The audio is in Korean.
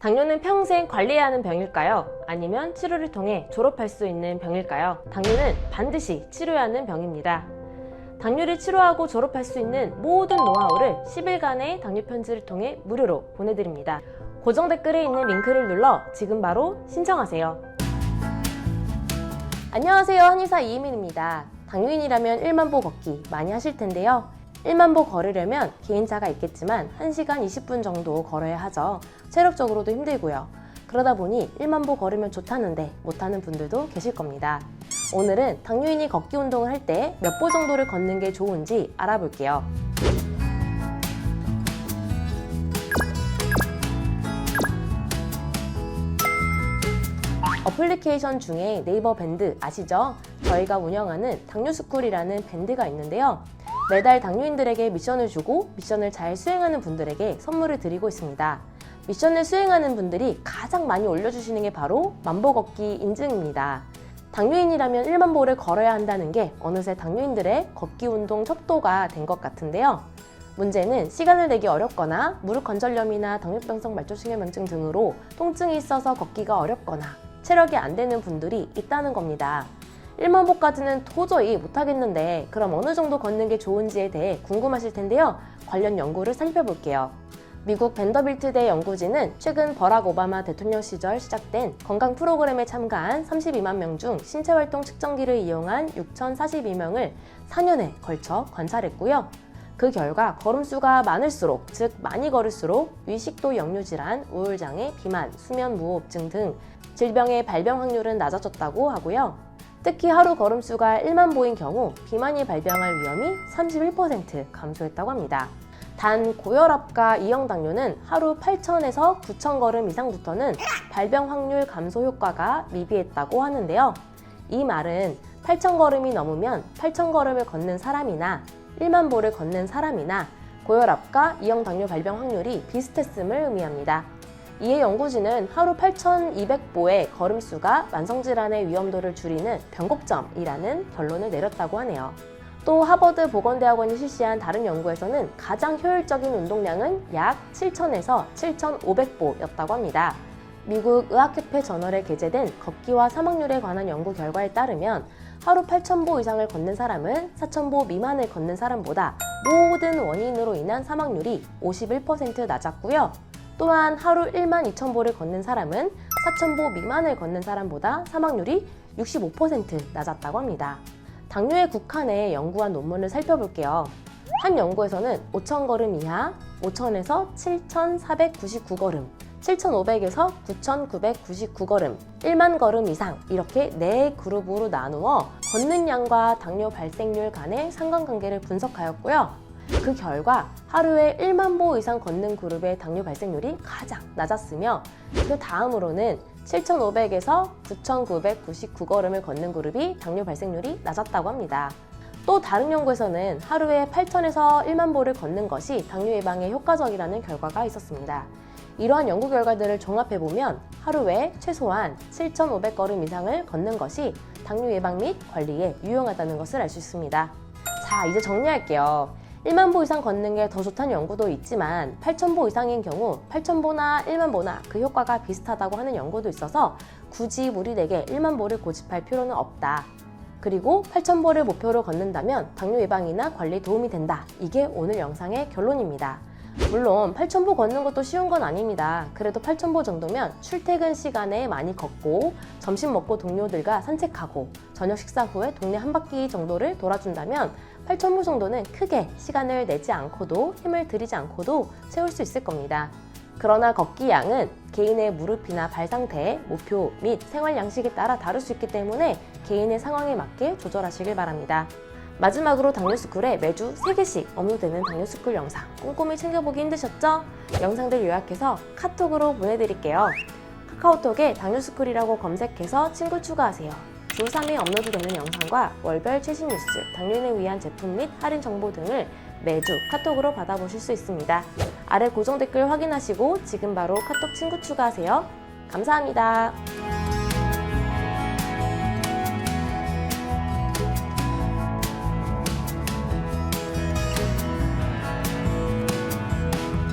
당뇨는 평생 관리해야 하는 병일까요? 아니면 치료를 통해 졸업할 수 있는 병일까요? 당뇨는 반드시 치료해야 하는 병입니다. 당뇨를 치료하고 졸업할 수 있는 모든 노하우를 10일간의 당뇨 편지를 통해 무료로 보내드립니다. 고정 댓글에 있는 링크를 눌러 지금 바로 신청하세요. 안녕하세요. 한의사 이혜민입니다. 당뇨인이라면 1만 보 걷기 많이 하실 텐데요. 1만 보 걸으려면 개인차가 있겠지만 1시간 20분 정도 걸어야 하죠. 체력적으로도 힘들고요. 그러다 보니 1만 보 걸으면 좋다는데 못하는 분들도 계실 겁니다. 오늘은 당뇨인이 걷기 운동을 할 때 몇 보 정도를 걷는 게 좋은지 알아볼게요. 어플리케이션 중에 네이버 밴드 아시죠? 저희가 운영하는 당뇨스쿨이라는 밴드가 있는데요. 매달 당뇨인들에게 미션을 주고 미션을 잘 수행하는 분들에게 선물을 드리고 있습니다. 미션을 수행하는 분들이 가장 많이 올려주시는 게 바로 만보 걷기 인증입니다. 당뇨인이라면 1만 보를 걸어야 한다는 게 어느새 당뇨인들의 걷기 운동 척도가 된 것 같은데요. 문제는 시간을 내기 어렵거나 무릎 관절염이나 당뇨병성 말초신경염증 등으로 통증이 있어서 걷기가 어렵거나 체력이 안 되는 분들이 있다는 겁니다. 1만 보까지는 도저히 못하겠는데 그럼 어느 정도 걷는 게 좋은지에 대해 궁금하실 텐데요. 관련 연구를 살펴볼게요. 미국 벤더빌트대 연구진은 최근 버락 오바마 대통령 시절 시작된 건강 프로그램에 참가한 32만 명 중 신체 활동 측정기를 이용한 6,042명을 4년에 걸쳐 관찰했고요. 그 결과 걸음수가 많을수록, 즉 많이 걸을수록 위식도 역류 질환, 우울장애, 비만, 수면 무호흡증 등 질병의 발병 확률은 낮아졌다고 하고요. 특히 하루 걸음수가 1만 보인 경우 비만이 발병할 위험이 31% 감소했다고 합니다. 단 고혈압과 이형 당뇨는 하루 8,000에서 9,000 걸음 이상부터는 발병 확률 감소 효과가 미비했다고 하는데요. 이 말은 8,000 걸음이 넘으면 8,000 걸음을 걷는 사람이나 1만 보를 걷는 사람이나 고혈압과 이형 당뇨 발병 확률이 비슷했음을 의미합니다. 이에 연구진은 하루 8,200보의 걸음수가 만성질환의 위험도를 줄이는 변곡점이라는 결론을 내렸다고 하네요. 또 하버드 보건대학원이 실시한 다른 연구에서는 가장 효율적인 운동량은 약 7,000에서 7,500보였다고 합니다. 미국 의학협회 저널에 게재된 걷기와 사망률에 관한 연구 결과에 따르면 하루 8,000보 이상을 걷는 사람은 4,000보 미만을 걷는 사람보다 모든 원인으로 인한 사망률이 51% 낮았고요. 또한 하루 1만 2,000보를 걷는 사람은 4,000보 미만을 걷는 사람보다 사망률이 65% 낮았다고 합니다. 당뇨에 국한해 연구한 논문을 살펴볼게요. 한 연구에서는 5,000걸음 이하, 5,000에서 7,499걸음, 7,500에서 9,999걸음, 1만 걸음 이상 이렇게 네 그룹으로 나누어 걷는 양과 당뇨 발생률 간의 상관관계를 분석하였고요. 그 결과 하루에 1만 보 이상 걷는 그룹의 당뇨 발생률이 가장 낮았으며 그 다음으로는 7,500에서 9,999걸음을 걷는 그룹이 당뇨 발생률이 낮았다고 합니다. 또 다른 연구에서는 하루에 8,000에서 1만 보를 걷는 것이 당뇨 예방에 효과적이라는 결과가 있었습니다. 이러한 연구 결과들을 종합해보면 하루에 최소한 7,500걸음 이상을 걷는 것이 당뇨 예방 및 관리에 유용하다는 것을 알 수 있습니다. 자, 이제 정리할게요. 1만 보 이상 걷는 게 더 좋다는 연구도 있지만 8천 보 이상인 경우 8천 보나 1만 보나 그 효과가 비슷하다고 하는 연구도 있어서 굳이 무리되게 1만 보를 고집할 필요는 없다. 그리고 8천 보를 목표로 걷는다면 당뇨 예방이나 관리에 도움이 된다. 이게 오늘 영상의 결론입니다. 물론 8,000보 걷는 것도 쉬운 건 아닙니다. 그래도 8,000보 정도면 출퇴근 시간에 많이 걷고 점심 먹고 동료들과 산책하고 저녁 식사 후에 동네 한 바퀴 정도를 돌아준다면 8,000보 정도는 크게 시간을 내지 않고도 힘을 들이지 않고도 채울 수 있을 겁니다. 그러나 걷기 양은 개인의 무릎이나 발 상태, 목표 및 생활 양식에 따라 다를 수 있기 때문에 개인의 상황에 맞게 조절하시길 바랍니다. 마지막으로 당뇨스쿨에 매주 3개씩 업로드되는 당뇨스쿨 영상 꼼꼼히 챙겨보기 힘드셨죠? 영상들 요약해서 카톡으로 보내드릴게요. 카카오톡에 당뇨스쿨이라고 검색해서 친구 추가하세요. 주 3회 업로드되는 영상과 월별 최신 뉴스, 당뇨인을 위한 제품 및 할인 정보 등을 매주 카톡으로 받아보실 수 있습니다. 아래 고정 댓글 확인하시고 지금 바로 카톡 친구 추가하세요. 감사합니다.